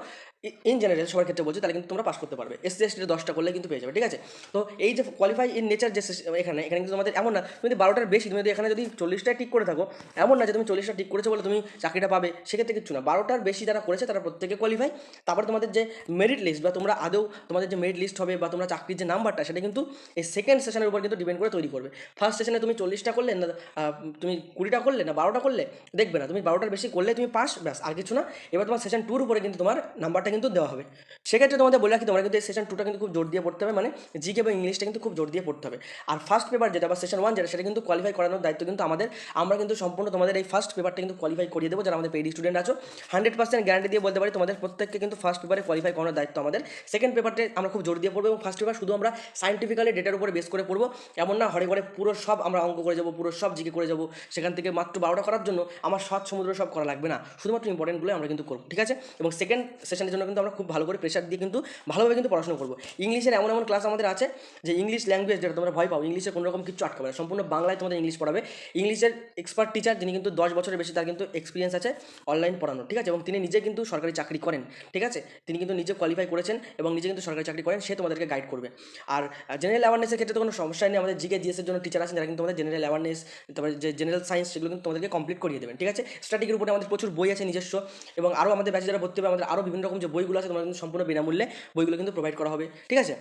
ইন জেনারেল সবার ক্ষেত্রে বলছি, তাহলে কিন্তু তোমরা পাস করতে পারবে। এসসি এসটির দশটা করলে কিন্তু পেয়ে যাবে, ঠিক আছে? তো এই যে কোয়ালিফাই ইন নেচার যে এখানে এখানে কিন্তু তোমাদের এমন না, তুমি যদি বারোটার বেশি, তুমি যদি এখানে যদি চল্লিশটায় ঠিক করে থাকো, এমন না যে তুমি চল্লিশটা ঠিক করেছ বলে তুমি চাকরিটা পাবে, সেক্ষেত্রে কিছু না। বারোটার বেশি যারা করেছে, তারা প্রত্যেকে কোয়ালিফাই তারপর তোমাদের যে মেরিট লিস্ট বা তোমরা আদৌ তোমাদের যে মেরিট লিস্ট হবে বা তোমরা চাকরির যে নাম্বারটা সেটা কিন্তু এই সেকেন্ড সেশনের উপর কিন্তু ডিপেন্ড করে তৈরি করবে। ফার্স্ট সেশনে তুমি চল্লিশটা করলে, না তুমি কুড়িটা করলে, না, বারোটা করলে, দেখবে না। তুমি বারোটার বেশি করলে তুমি পাস, ব্যাস, আর কিছু না। এবার তোমার সেশন টুর উপরে কিন্তু তোমার নাম্বারটা কিন্তু দেওয়া হবে। সেক্ষেত্রে তোমাদের বলে রাখি, তোমরা কিন্তু এই সেশন টুটা কিন্তু খুব জোর দিয়ে পড়তে হবে মানে জিকে বা ইংলিশটা কিন্তু খুব জোর দিয়ে পড়তে হবে। আর ফার্স্ট পেপার যেটা, বা সেশন ওয়ান যেটা, সেটা কিন্তু কোয়ালিফাই করানোর দায়িত্ব কিন্তু আমাদের। আমরা কিন্তু সম্পূর্ণ তোমাদের এই ফার্স্ট পেপারটা কিন্তু কোয়ালিফাই করিয়ে দেবো, যারা আমাদের পেইড স্টুডেন্ট আছো। হান্ড্রেড পার্সেন্ট গ্যারান্টি দিয়ে বলতে পারি, তোমাদের প্রত্যেককে কিন্তু ফার্স্ট পেপারে কোয়ালিফাই করানোর দায়িত্ব আমাদের। সেকেন্ড পেপারটা আমরা খুব জোর দিয়ে পড়ব, এবং ফার্স্ট পেপার শুধু আমরা সাইন্টিফিক্যালি ডেটার উপরে বেস করে পড়ব। এমন না হরে ঘরে পুরো সব আমরা অঙ্ক করে যাব, পুরো সব জিকে করে যাব। সেখান থেকে মাত্র বারোটা করার জন্য আমার সাত সমুদ্র সব করা লাগবে না। শুধুমাত্র ইম্পর্টেন্টগুলো আমরা কিন্তু করব, ঠিক আছে? এবং সেকেন্ড সেশনের জন্য কিন্তু আমরা খুব ভালো করে প্রেশার দিয়ে কিন্তু ভালোভাবে কিন্তু পড়াশোনা করব। ইংলিশের এমন এমন ক্লাস আমাদের আছে যে ইংলিশ ল্যাঙ্গুয়েজ যেটা তোমরা ভয় পাও ইংলিশে কোনো রকম কিছু আটকাবে না। সম্পূর্ণ বাংলায় তোমাদের ইংলিশ পড়াবে। ইংলিশের এক্সপার্ট টিচার যিনি কিন্তু দশ বছরের বেশি তার কিন্তু এক্সপিরিয়েন্স আছে অনলাইন পড়ানোর, ঠিক আছে? এবং তিনি নিজে কিন্তু সরকারি চাকরি করেন, ঠিক আছে? তিনি কিন্তু নিজে কোয়ালিফাই করেছেন এবং নিজে কিন্তু সরকারি চাকরি করেন, সে তোমাদেরকে গাইড করবে। আর জেনারেল অ্যাওয়ারনেসের ক্ষেত্রে তো কোনো সমস্যা নেই আমাদের জিকে জিএসের জন্য টিচার আছেন, যারা কিন্তু তোমাদের জেনারেল অ্যাওয়ারনেস তারপরে যে জেনারেল সায়েন্স সেগুলো কিন্তু তোমাদেরকে কমপ্লিট করিয়ে দেবেন, ঠিক আছে? স্ট্যাটিকের উপরে আমাদের প্রচুর বই আছে নিজস্ব, এবং আরও আমাদের ব্যাচে যারা ভর্তি হবে, আমাদের আরও বিভিন্ন রকম যে বইগুলো আছে, তোমাদের কিন্তু সম্পূর্ণ বিনামূল্যে বইগুলো কিন্তু প্রোভাইড করা হবে, ঠিক আছে?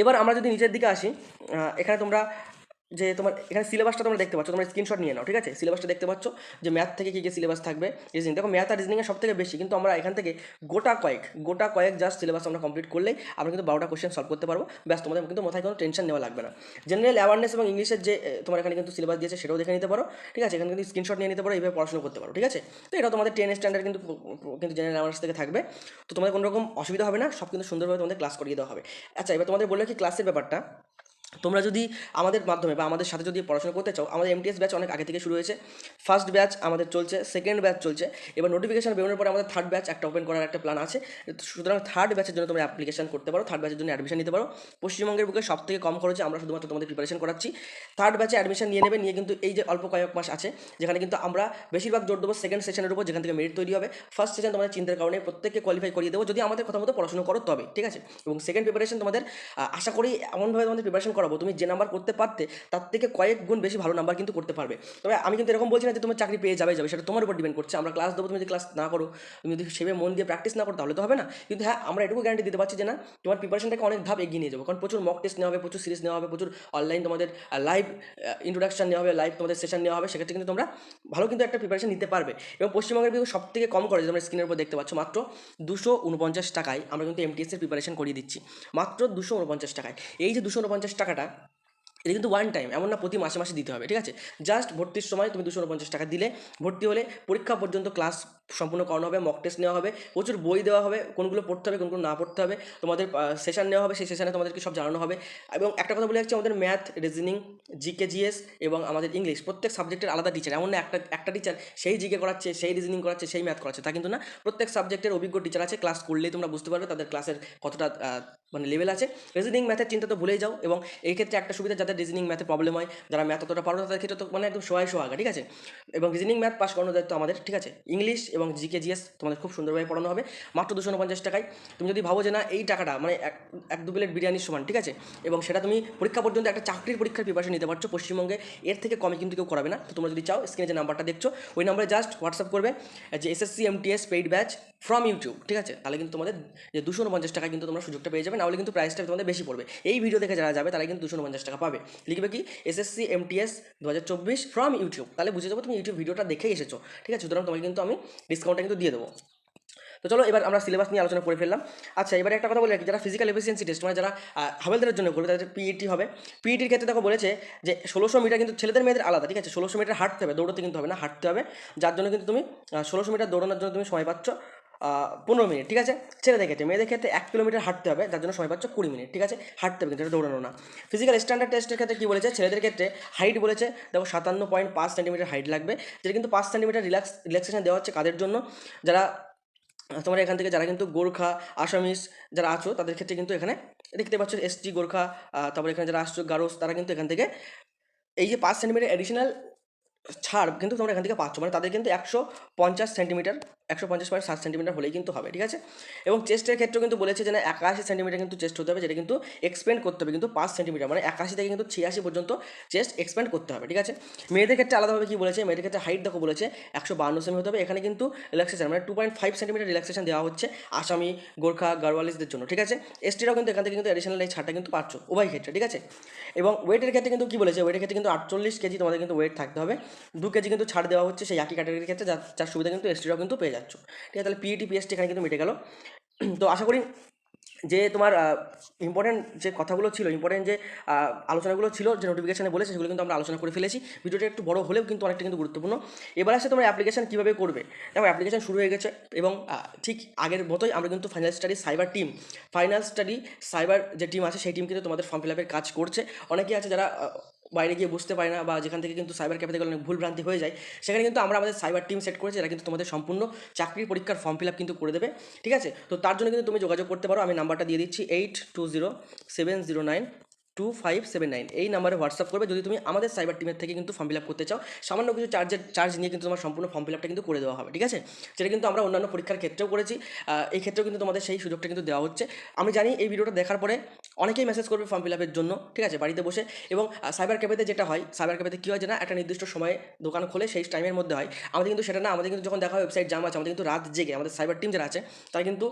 এবার আমরা যদি নিচের দিকে আসি এখানে তোমরা যে তোমার এখানে সিলেবাসটা তোমরা দেখতে পাচ্ছ, তোমরা স্ক্রিনশট নিয়ে নাও, ঠিক আছে? সিলেবাসটা দেখতে পাচ্ছ যে ম্যাথ থেকে কী কী সিলেবাস থাকবে রিজনিং দেখো ম্যাথ আর রিজনিংয়ের সব থেকে বেশি, কিন্তু আমরা এখান থেকে গোটা কয়েক গোটা কয়েক জাস্ট সিলেবাস আমরা কমপ্লিট করলেই আমরা কিন্তু বারোটা কোশ্চেন সলভ করতে পারব। ব্যাস, তোমাদের কিন্তু মাথায় কোনো টেনশন নেওয়া লাগবে না। জেনারেল অ্যাওয়ারনেস এবং ইংলিশের যে তোমার এখানে কিন্তু সিলেবাস দিয়েছে সেটাও দেখে নিতে পারো, ঠিক আছে? এখানে কিন্তু স্ক্রিনশট নিয়ে নিতে পারো, এইভাবে পড়াশোনা করতে পারো, ঠিক আছে? তো এটা তোমাদের টেন স্ট্যান্ডার্ড কিন্তু কিন্তু জেনারেল অ্যাওয়ারনেস থেকে থাকবে। তো তোমাদের কোনো রকম অসুবিধা হবে না, সব কিন্তু সুন্দরভাবে তোমাদের ক্লাস করিয়ে দেওয়া হবে। আচ্ছা এবার তোমাদের বললে কি ক্লাসের ব্যাপারটা? তোমরা যদি আমাদের মাধ্যমে বা আমাদের সাথে যদি পড়াশোনা করতে চাও, আমাদের এমটিএস ব্যাচ অনেক আগে থেকে শুরু হয়েছে। ফার্স্ট ব্যাচ আমাদের চলছে সেকেন্ড ব্যাচ চলছে। এবার নোটিফিকেশন বেরোনোর পরে আমাদের থার্ড ব্যাচ একটা ওপেন করার একটা প্ল্যান আছে। সুতরাং থার্ড ব্যাচের জন্য তোমরা অ্যাপ্লিকেশন করতে পারো থার্ড ব্যাচের জন্য অ্যাডমিশন নিতে পারো। পশ্চিমবঙ্গের বুকে সব থেকে কম খরচে আমরা শুধুমাত্র তোমাদের প্রিপারেশন করাচ্ছি। থার্ড ব্যাচে অ্যাডমিশন নিয়ে নেবে, নিয়ে কিন্তু এই যে অল্প কয়েক মাস আছে, যেখানে কিন্তু আমরা বেশিরভাগ জোর দেবো সেকেন্ড সেশনের উপর, যেখান থেকে মেরিট তৈরি হবে। ফার্স্ট সেশন তোমাদের চিন্তার কারণে প্রত্যেককে কোয়ালিফাই করিয়ে দেবো, যদি আমাদের কথা মতো পড়াশোনা করো তবে, ঠিক আছে? এবং সেকেন্ড প্রিপারেশন তোমাদের আশা করি এমনভাবে তোমাদের প্রিপারেশন করাবো তুমি যে নাম্বার করতে পারতে, তার থেকে কয়েক গুণ বেশি ভালো নাম্বার কিন্তু করতে পারবে। তবে আমি কিন্তু এরকম বলছি না যে তোমার চাকরি পেয়ে যাবে যাবে, সেটা তোমার উপর ডিপেন্ড করছে। আমরা ক্লাস দেবো, তুমি যদি ক্লাস না করো, তুমি যদি সেভাবে মন দিয়ে প্র্যাকটিস না করো, তাহলে তো হবে না। কিন্তু হ্যাঁ আমরা এটুকু গ্যারান্টি দিতে পারছি যে না, তোমার প্রিপারেশনটাকে অনেক ধাপ এগিয়ে নিয়ে যাব। কারণ প্রচুর মক টেস্ট নেওয়া হবে, প্রচুর সিরিজ নেওয়া হবে, প্রচুর অনলাইন তোমাদের লাইভ ইন্ট্রোডাকশন নেওয়া হবে লাইভ তোমাদের সেশন নেওয়া হবে, সেক্ষেত্রে কিন্তু তোমরা ভালো কিন্তু একটা প্রিপারেশন নিতে পারবে। এবং পশ্চিমবঙ্গের কিন্তু সব থেকে কম করে তোমরা স্ক্রিনের উপর দেখতে পাচ্ছ, মাত্র দুশো উনপঞ্চাশ টাকায় আমরা কিন্তু এমটিএসের প্রিপারেশন করিয়ে দিচ্ছি। মাত্র দুশো উনপঞ্চাশ টাকায়। এই যে দুশো উনপঞ্চাশ টাকাটা টাকাটা এটা কিন্তু ওয়ান টাইম এমন না প্রতি মাসে মাসে দিতে হবে, ঠিক আছে? জাস্ট ভর্তির সময় তুমি দুশো উনপঞ্চাশ টাকা দিলে, ভর্তি হলে পরীক্ষা পর্যন্ত ক্লাস সম্পূর্ণ করানো হবে মক টেস্ট নেওয়া হবে, প্রচুর বই দেওয়া হবে, কোনগুলো পড়তে হবে, কোনগুলো না পড়তে হবে, তোমাদের সেশন নেওয়া হবে, সেই সেশনে তোমাদেরকে সব জানানো হবে। এবং একটা কথা বলে যাচ্ছি আমাদের ম্যাথ রিজনিং জিকে জিএস এবং আমাদের ইংলিশ প্রত্যেক সাবজেক্টের আলাদা টিচার এমন না একটা একটা টিচার সেই জিকে করাচ্ছে, সেই রিজনিং করাচ্ছে, সেই ম্যাথ করাচ্ছে, তা কিন্তু না। প্রত্যেক সাবজেক্টের অভিজ্ঞ টিচার আছে ক্লাস করলেই তোমরা বুঝতে পারবে তাদের ক্লাসের কতটা মানে লেভেল আছে। রিজনিং ম্যাথের চিন্তা তো ভুলেই যাও এবং এই ক্ষেত্রে একটা সুবিধা, যাদের রিজনিং ম্যাথে প্রবলেম হয়, যারা ম্যাথ অতটা পারো তাদের ক্ষেত্রে তো মানে একদম সোয়াই সোহাগা ঠিক আছে? এবং রিজনিং ম্যাথ পাস করানোর দায়িত্ব আমাদের, ঠিক আছে? ইংলিশ এবং জিকে জিএস তোমাদের খুব সুন্দরভাবে পড়ানো হবে। মাত্র দুশো উনপঞ্চাশ টাকায়। তুমি যদি ভাবো যে না, এই টাকাটা মানে এক এক দু প্লেট বিরিয়ানির সমান, ঠিক আছে? এবং সেটা তুমি পরীক্ষা পর্যন্ত একটা চাকরির পরীক্ষার প্রিপারেশন নিতে পারছ পশ্চিমবঙ্গে, এর থেকে কমে কিন্তু কেউ করাবে না। তো তোমরা যদি চাও স্ক্রিনে যে নাম্বারটা দেখছ, ওই নাম্বারে জাস্ট হোয়াটসঅ্যাপ করবে, যে SSC MTS paid batch from YouTube ঠিক আছে? তাহলে কিন্তু তোমাদের যে দুশো উনপঞ্চাশ টাকা কিন্তু তোমরা সুযোগটা পেয়ে যাবে নাহলে কিন্তু প্রাইসটা তোমাদের বেশি পড়বে। এই ভিডিও দেখে যারা যাবে তারা কিন্তু দুশো উনপঞ্চাশ টাকা পাবে। লিখবে কি? এসএসসি এমটিএস দু হাজার চব্বিশ ফ্রম ইউটিউব তাহলে বুঝে যাব তুমি ইউটিউব ভিডিওটা দেখে এসেছ ঠিক আছে? সুতরাং তোমাকে কিন্তু আমি ডিসকাউন্টটা কিন্তু দিয়ে দেবো। তো চলো এবার আমরা সিলেবাস নিয়ে আলোচনা করে ফেললাম। আচ্ছা এবারে একটা কথা বলে রাখি যারা ফিজিক্যাল এফিসিয়েন্সি টেস্ট মানে যারা আহ, হাওলদারের জন্য করবে তাদের পিইটি হবে। পিইটির ক্ষেত্রে দেখো বলেছে যে ষোলোশো মিটার কিন্তু ছেলেদের মেয়েদের আলাদা ঠিক আছে? ষোলোশো মিটার হাঁটতে হবে দৌড়তে কিন্তু হবে না হাঁটতে হবে। যার জন্য কিন্তু তুমি ষোলোশো মিটার দৌড়ানোর জন্য তুমি সময় পাচ্ছ। পনেরো মিনিট, ঠিক আছে? ছেলেদের ক্ষেত্রে মেয়েদের ক্ষেত্রে এক কিলোমিটার হাঁটতে হবে, যার জন্য সময় পাচ্ছ কুড়ি মিনিট, ঠিক আছে? হাঁটতে হবে কিন্তু এটা দৌড়ানো না। ফিজিক্যাল স্ট্যান্ডার্ড টেস্টের ক্ষেত্রে কী বলেছে? ছেলেদের ক্ষেত্রে হাইট বলেছে, দেখো সাতান্ন পয়েন্ট পাঁচ সেন্টিমিটার হাইট লাগবে, যেটা কিন্তু পাঁচ সেন্টিমিটার রিল্যাক্স রিল্যাক্সেশন দেওয়া হচ্ছে কাদের জন্য? যারা, তোমরা এখান থেকে যারা কিন্তু গোর্খা, আসামিস যারা আছো, তাদের ক্ষেত্রে কিন্তু এখানে দেখতে পাচ্ছ এসটি গোর্খা তারপরে এখানে যারা আসছো, গারোস, তারা কিন্তু এখান থেকে এই যে পাঁচ সেন্টিমিটার অ্যাডিশনাল ছাড় কিন্তু তোমরা এখান থেকে পাচ্ছ। মানে তাদের কিন্তু একশো পঞ্চাশ সেন্টিমিটার একশো পঞ্চাশ পয়েন্ট সাত সেন্টিমিটার হলেই কিন্তু হবে, ঠিক আছে? এবং চেস্টের ক্ষেত্রেও কিন্তু বলেছে যে না, একাশি সেন্টিমিটার কিন্তু চেস্ট হতে হবে, যেটা কিন্তু এক্সপেন্ড করতে হবে, কিন্তু পাঁচ সেন্টিমিটার মানে একাশি থেকে কিন্তু ছিয়াশি পর্যন্ত চেস্ট এক্সপেন্ড করতে হবে, ঠিক আছে? মেয়েদের ক্ষেত্রে আলাদাভাবে কি বলেছে? মেয়েদের ক্ষেত্রে হাইট দেখো বলেছে, একশো বান্ন সেমি হতে হবে, এখানে কিন্তু রিল্যাক্সেশন মানে two point five centimetre relaxation দেওয়া হচ্ছে আসামি, গোর্খা গারওয়ালিসদের জন্য, ঠিক আছে? এসটিরাও কিন্তু এখান থেকে কিন্তু অ্যাডিশনাল এই ছাড়টা কিন্তু পাচ্ছ, উভয় ক্ষেত্রে, ঠিক আছে? এবং ওয়েটের ক্ষেত্রে কিন্তু কি বলেছে? ওয়েটের ক্ষেত্রে কিন্তু আটচল্লিশ কেজি তোমাদের কিন্তু ওয়েট থাকতে হবে, দু কেজি কিন্তু ছাড় দেওয়া হচ্ছে সেই একই ক্যাটাগরির ক্ষেত্রে যার সুবিধা কিন্তু এসটিরাও কিন্তু পেয়ে যাচ্ছ। ঠিক আছে, তাহলে পিইটি পিএসটি এখানে কিন্তু মিটে গেল। (clears throat) তো আশা করি যে তোমার ইম্পর্টেন্ট যে কথাগুলো ছিল ইম্পর্টেন্ট যে আলোচনাগুলো ছিল, যে নোটিফিকেশনে বলেছে, সেগুলো কিন্তু আমরা আলোচনা করে ফেলেছি। ভিডিওটা একটু বড় হলেও কিন্তু অনেকটা কিন্তু গুরুত্বপূর্ণ। এবার আসে তোমরা অ্যাপ্লিকেশন কীভাবে করবে। দেখো অ্যাপ্লিকেশন শুরু হয়ে গেছে এবং ঠিক আগের মতোই আমরা কিন্তু final study cyber team final study cyber যে টিম আছে, সেই টিম কিন্তু তোমাদের ফর্ম ফিল আপের কাজ করছে। অনেকেই আছে যারা বাইরে গিয়ে বুঝতে পারি না বা যেখান থেকে কিন্তু সাইবার ক্যাফে গেলে অনেক ভুল ভ্রান্তি হয়ে যায়, সেখানে কিন্তু আমরা আমাদের সাইবার টিম সেট করেছি, এরা কিন্তু তোমাদের সম্পূর্ণ চাকরির পরীক্ষার ফর্ম ফিল আপ কিন্তু করে দেবে, ঠিক আছে? তো তার জন্য কিন্তু তুমি যোগাযোগ করতে পারো, আমি নাম্বারটা দিয়ে দিচ্ছি eight two zero seven zero nine two five seven nine এই নাম্বারে হোয়াটসঅ্যাপ করবে। যদি তুমি আমাদের সাইবার টিমের থেকে কিন্তু ফর্ম ফিল আপ করতে চাও, সামান্য কিছু চার্জের চার্জ নিয়ে কিন্তু তোমার সম্পূর্ণ ফর্ম ফিল আপটা কিন্তু করে দেওয়া হবে, ঠিক আছে? যেটা কিন্তু আমরা অন্যান্য পরীক্ষার ক্ষেত্রেও করেছি। এই ক্ষেত্রেও কিন্তু তোমাদের সেই সুযোগটা কিন্তু দেওয়া হচ্ছে। আমি জানি এই ভিডিওটা দেখার পরে অনেকেই মেসেজ করবে ফর্ম ফিল আপের জন্য, ঠিক আছে? বাড়িতে বসে। এবং সাইবার ক্যাফেতে যেটা হয় সাইবার ক্যাফেতে কী হয় যে না একটা নির্দিষ্ট সময়ে দোকান খোলে, সেই টাইমের মধ্যে হয়। আমাদের কিন্তু সেটা না, আমাদের কিন্তু যখন দেখা হয় ওয়েবসাইট জাম আছে, আমাদের কিন্তু রাত জেগে, আমাদের সাইবার টিম যারা আছে, তারা কিন্তু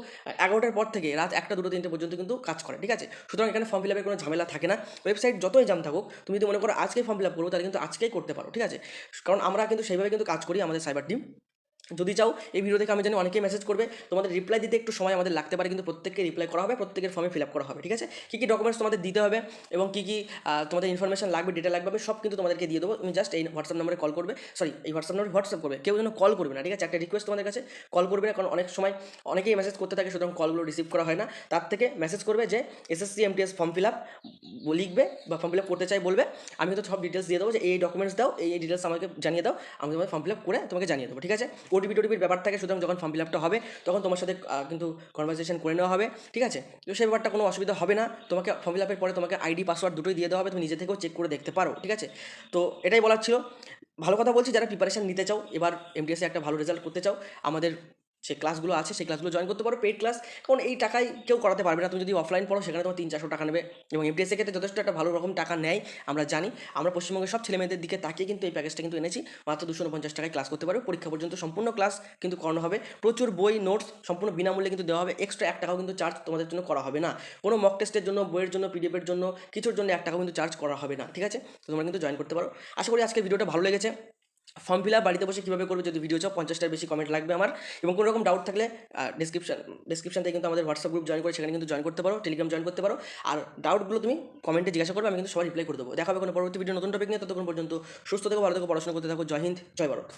এগারোটার পর থেকে রাত একটা, দুটো, তিনটে পর্যন্ত কিন্তু কাজ করে, ঠিক আছে? সুতরাং এখানে ফর্ম ফিল আপের কোনো ঝামেলা থাকে না। ওয়েবসাইট যতই জাম থাকুক, তুমি যদি মনে করো আজকে ফর্ম ফিল আপ করব, তাহলে কিন্তু আজকেই করতে পারো, ঠিক আছে? কারণ আমরা কিন্তু সেইভাবে কিন্তু কাজ করি আমাদের সাইবার টিম যদি চাও, এই ভিডিও থেকে আমি জানি অনেকেই মেসেজ করবে, তোমাদের রিপ্লাই দিতে একটু সময় আমাদের লাগতে পারে, কিন্তু প্রত্যেককে রিপ্লাই করা হবে, প্রত্যেকের ফর্মে ফিল আপ করা হবে, ঠিক আছে? কী কী ডকুমেন্টস তোমাদের দিতে হবে এবং কী কী তোমাদের ইনফরমেশন লাগবে ডেটা লাগবে, সব কিন্তু তোমাদেরকে দিয়ে দেবো। তুমি জাস্ট এই হোয়াটসঅ্যাপ নম্বরে কল করবে সরি এই হোয়াটসঅ্যাপ নম্বরে হোয়াটসঅ্যাপ করবে, কেউ যেন কল করবে না, ঠিক আছে? একটা রিকোয়েস্ট তোমাদের কাছে কল করবে না, কারণ অনেক সময় অনেকেই মেসেজ করতে থাকে, সুতরাং কলগুলো রিসিভ করা হয় না। তার থেকে মেসেজ করবে যে SSC MTS form fill up লিখবে বা ফর্ম ফিল আপ করতে চাই বলবে, আমি তো সব ডিটেলস দিয়ে দেবো যে, এই ডকুমেন্টস দাও, এই ডিটেলস আমাকে জানিয়ে দাও, আমি তোমার ফর্ম ফিল আপ করে তোমাকে জানিয়ে দেবো, ঠিক আছে? ওটিপি টোটিপির ব্যাপার থাকে, সুতরাং যখন ফর্ম ফিল আপটা হবে, তখন তোমার সাথে কিন্তু কনভারসেশন করে নেওয়া হবে, ঠিক আছে? তো সেই ব্যাপারটা কোনো অসুবিধা হবে না। তোমাকে ফর্ম ফিল আপের পরে তোমাকে আইডি পাসওয়ার্ড দুটোই দিয়ে দেওয়া হবে, তুমি নিজে থেকেও চেক করে দেখতে পারো, ঠিক আছে? তো এটাই বলার ছিল। ভালো কথা বলছি, যারা প্রিপারেশান নিতে চাও, এবার এমটিএসে একটা ভালো রেজাল্ট করতে চাও, আমাদের যে ক্লাসগুলো আছে, সেই ক্লাসগুলো জয়েন করতে পারো পেড ক্লাস কারণ এই টাকায় কেউ করাতে পারবে না। তুমি যদি অফলাইন পড়ো, সেখানে তোমার তিন চারশো টাকা নেবে। এবং এমটিএসের ক্ষেত্রে যথেষ্ট একটা ভালো রকম টাকা নেয়, আমরা জানি। আমরা পশ্চিমবঙ্গের সব ছেলেমেয়েদের দিকে তাকিয়ে কিন্তু এই প্যাকেজটা কিন্তু এনেছি। মাত্র দুশো উনপঞ্চাশ টাকায় ক্লাস করতে পারবে পরীক্ষা পর্যন্ত সম্পূর্ণ ক্লাস কিন্তু করানো হবে। প্রচুর বই নোটস সম্পূর্ণ বিনামূল্যে কিন্তু দেওয়া হবে। এক্সট্রা এক টাকাও কিন্তু চার্জ তোমাদের জন্য করা হবে না। কোনো মক টেস্টের জন্য, বইয়ের জন্য পিডিএফের জন্য, কিছুর জন্য এক টাকাও কিন্তু চার্জ করা হবে না। ঠিক আছে? তো তোমরা কিন্তু জয়েন করতে পারো। আশা করি আজকে ভিডিওটা ভালো লেগেছে। ফর্ম ফিল আপ বাড়িতে বসে কীভাবে করবে যদি ভিডিও চাও, পঞ্চাশটার বেশি কমেন্ট লাগবে আমার। এবং কোনো রকম ডাউট থাকলে ডিসক্রিপশন ডিসক্রিপশন থেকে কিন্তু আমাদের হোয়াটসঅ্যাপ গ্রুপ জয়েন করে সেখানে কিন্তু জয়েন করতে পারো টেলিগ্রাম জয়েন করতে পারো। আর ডাউটগুলো তুমি কমেন্টে জিজ্ঞাসা করবে, আমি কিন্তু সবাই রিপ্লাই করে দেবো। দেখাবে কোনো পরবর্তী ভিডিও নতুন টপিক নিয়ে, ততক্ষণ পর্যন্ত সুস্থ থেকে, ভালো থেকে, পড়াশোনা করতে থাকো। জয় হিন্দ, জয় ভারত।